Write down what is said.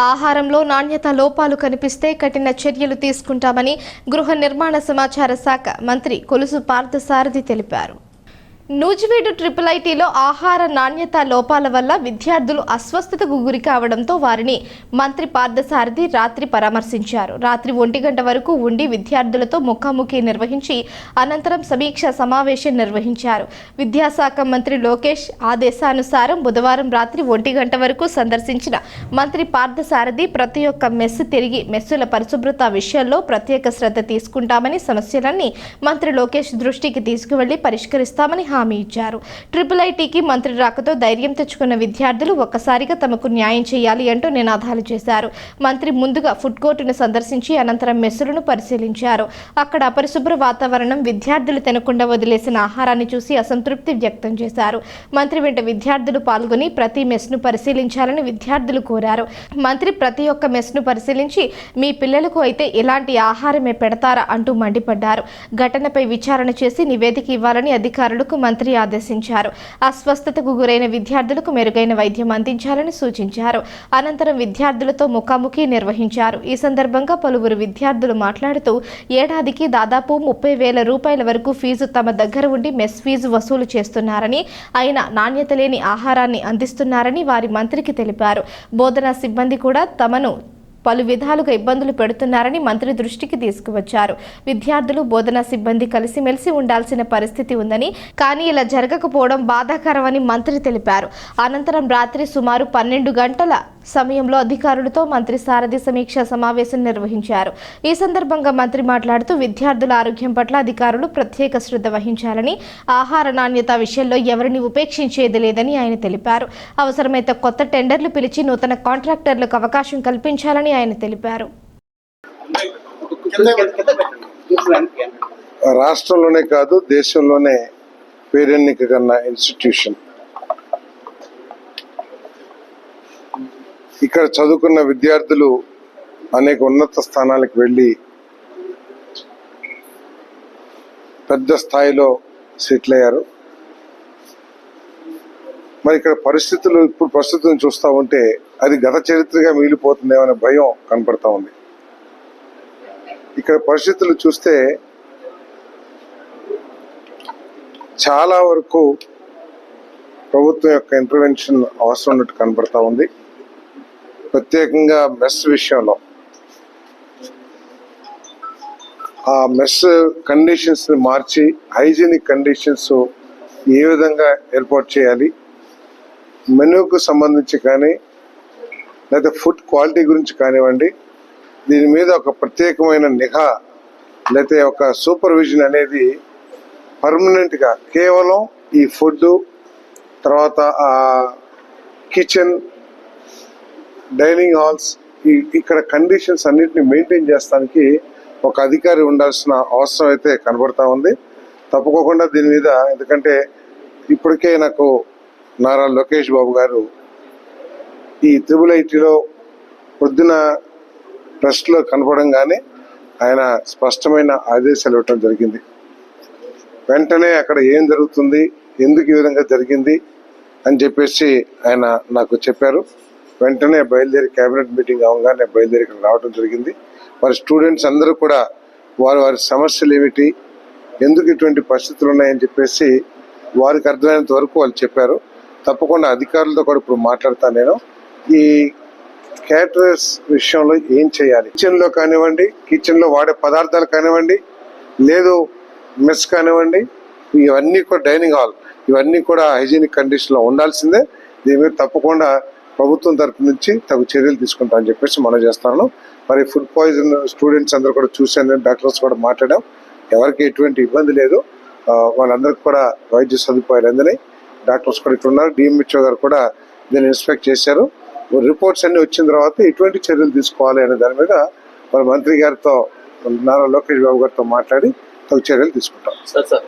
ఆహారంలో నాణ్యత లోపాలు కనిపిస్తే కఠిన చర్యలు తీసుకుంటామని గృహ నిర్మాణ సమాచార శాఖ మంత్రి కొలుసు పార్థసారథి తెలిపారు. నూజివీడు ట్రిపుల్ ఐటీలో ఆహార నాణ్యత లోపాల వల్ల విద్యార్థులు అస్వస్థతకు గురి కావడంతో వారిని మంత్రి పార్థసారథి రాత్రి పరామర్శించారు. రాత్రి ఒంటి గంట వరకు ఉండి విద్యార్థులతో ముఖాముఖి నిర్వహించి అనంతరం సమీక్ష సమావేశం నిర్వహించారు. విద్యాశాఖ మంత్రి లోకేష్ ఆదేశానుసారం బుధవారం రాత్రి ఒంటి గంట వరకు సందర్శించిన మంత్రి పార్థసారథి ప్రతి ఒక్క మెస్సు తిరిగి మెస్సుల పరిశుభ్రత విషయంలో ప్రత్యేక శ్రద్ధ తీసుకుంటామని సమస్యలన్నీ మంత్రి లోకేష్ దృష్టికి తీసుకువెళ్ళి పరిష్కరిస్తామని హామీ హామీ ఇచ్చారు. ట్రిపుల్ ఐటీకి మంత్రి రాకతో ధైర్యం తెచ్చుకున్న విద్యార్థులు ఒక్కసారిగా తమకు న్యాయం చేయాలి అంటూ నినాదాలు చేశారు. మంత్రి ముందుగా ఫుడ్ కోర్టును సందర్శించి అనంతరం మెస్సులను పరిశీలించారు. అక్కడ అపరిశుభ్ర వాతావరణం విద్యార్థులు తినకుండా వదిలేసిన ఆహారాన్ని చూసి అసంతృప్తి వ్యక్తం చేశారు. మంత్రి వెంట విద్యార్థులు పాల్గొని ప్రతి మెస్ను పరిశీలించాలని విద్యార్థులు కోరారు. మంత్రి ప్రతి ఒక్క మెస్ను పరిశీలించి మీ పిల్లలకు అయితే ఎలాంటి ఆహారమే పెడతారా? అంటూ మండిపడ్డారు. ఘటనపై విచారణ చేసి నివేదిక ఇవ్వాలని అధికారులకు మంత్రి ఆదేశించారు. అస్వస్థతకు గురైన విద్యార్థులకు మెరుగైన వైద్యం అందించాలని సూచించారు. అనంతరం విద్యార్థులతో ముఖాముఖి నిర్వహించారు. ఈ సందర్భంగా పలువురు విద్యార్థులు మాట్లాడుతూ ఏడాదికి దాదాపు ముప్పై వేల రూపాయల వరకు ఫీజు తమ దగ్గర ఉండి మెస్ ఫీజు వసూలు చేస్తున్నారని అయినా నాణ్యత లేని ఆహారాన్ని అందిస్తున్నారని వారి మంత్రికి తెలిపారు. బోధనా సిబ్బంది కూడా తమను పలు విధాలుగా ఇబ్బందులు పెడుతున్నారని మంత్రి దృష్టికి తీసుకువచ్చారు. విద్యార్థులు బోధనా సిబ్బంది కలిసిమెలిసి ఉండాల్సిన పరిస్థితి ఉందని కానీ ఇలా జరగకపోవడం బాధాకరమని మంత్రి తెలిపారు. అనంతరం రాత్రి సుమారు పన్నెండు గంటల సమయంలో అధికారులతో మంత్రి సారథి సమీక్ష సమావేశం నిర్వహించారు. ఈ సందర్భంగా మంత్రి మాట్లాడుతూ విద్యార్థుల ఆరోగ్యం పట్ల అధికారులు ప్రత్యేక శ్రద్ధ వహించాలని ఆహార నాణ్యత విషయంలో ఎవరిని ఉపేక్షించేది లేదని ఆయన తెలిపారు. అవసరమైతే కొత్త టెండర్లు పిలిచి నూతన కాంట్రాక్టర్లకు అవకాశం కల్పించాలని ఆయన తెలిపారు. రాష్ట్రంలోనే కాదు దేశంలోనే పేరెన్నిక కన్న ఇన్స్టిట్యూషన్ ఇక్కడ చదువుకున్న విద్యార్థులు అనేక ఉన్నత స్థానాలకు వెళ్ళి పెద్ద స్థాయిలో సెటిల్ అయ్యారు మరి ఇక్కడ పరిస్థితులు ఇప్పుడు పరిస్థితులను చూస్తూ ఉంటే అది గత చరిత్రగా మిగిలిపోతుందేమో అనే భయం కనపడతా ఉంది. ఇక్కడ పరిస్థితులు చూస్తే చాలా వరకు ప్రభుత్వం యొక్క ఇంటర్వెన్షన్ అవసరం ఉన్నట్టు కనబడతా ఉంది. ప్రత్యేకంగా మెస్ విషయంలో. ఆ మెస్ కండిషన్స్ని మార్చి హైజీనిక్ కండిషన్స్ ఏ విధంగా ఏర్పాటు చేయాలి మెనూకు సంబంధించి కానీ లేదా ఫుడ్ క్వాలిటీ గురించి కానివ్వండి దీని మీద ఒక ప్రత్యేకమైన నిఘా లేకపోతే ఒక సూపర్విజన్ అనేది పర్మనెంట్గా కేవలం ఈ ఫుడ్ తర్వాత కిచెన్ డైనింగ్ హాల్స్ ఈ ఇక్కడ కండిషన్స్ అన్నిటిని మెయింటైన్ చేస్తానికి ఒక అధికారి ఉండాల్సిన అవసరం అయితే కనబడతా ఉంది. తప్పుకోకుండా దీని మీద ఎందుకంటే ఇప్పటికే నాకు నారా లోకేష్ బాబు గారు ఈ త్రిబుల్ ఐటీలో పొద్దున ట్రస్ట్లో కనపడంగానే ఆయన స్పష్టమైన ఆదేశాలు ఇవ్వటం జరిగింది. వెంటనే అక్కడ ఏం జరుగుతుంది ఎందుకు ఈ విధంగా జరిగింది అని చెప్పేసి ఆయన నాకు చెప్పారు. వెంటనే బయలుదేరి కేబినెట్ మీటింగ్ అవగానే బయలుదేరి ఇక్కడ రావడం జరిగింది. వారి స్టూడెంట్స్ అందరూ కూడా వారి వారి సమస్యలు ఏమిటి ఎందుకు ఇటువంటి పరిస్థితులు ఉన్నాయని చెప్పేసి వారికి అర్థమైనంత వరకు వాళ్ళు చెప్పారు. తప్పకుండా అధికారులతో కూడా ఇప్పుడు మాట్లాడతాను నేను. ఈ క్యాటరర్స్ విషయంలో ఏం చేయాలి? కిచెన్లో కానివ్వండి కిచెన్లో వాడే పదార్థాలు కానివ్వండి లేదు మెస్ కానివ్వండి ఇవన్నీ కూడా డైనింగ్ హాల్ ఇవన్నీ కూడా హైజీనిక్ కండిషన్లో ఉండాల్సిందే. దీని మీద తప్పకుండా ప్రభుత్వం తరపు నుంచి తగు చర్యలు తీసుకుంటా అని చెప్పేసి మనం చేస్తాను. మరి ఫుడ్ పాయిజన్ స్టూడెంట్స్ అందరూ కూడా చూసాను డాక్టర్స్ కూడా మాట్లాడాం. ఎవరికి ఎటువంటి ఇబ్బంది లేదు. వాళ్ళందరికీ కూడా వైద్య సదుపాయాలు అందినాయి. డాక్టర్స్ కూడా ఇక్కడ ఉన్నారు. డిఎంహెచ్ఓ గారు కూడా దీన్ని ఇన్స్పెక్ట్ చేశారు. రిపోర్ట్స్ అన్ని వచ్చిన తర్వాత ఎటువంటి చర్యలు తీసుకోవాలి అనే దాని మీద మరి మంత్రి గారితో నారా లోకేష్ బాబు గారితో మాట్లాడి తగు చర్యలు తీసుకుంటాం. Sir sir.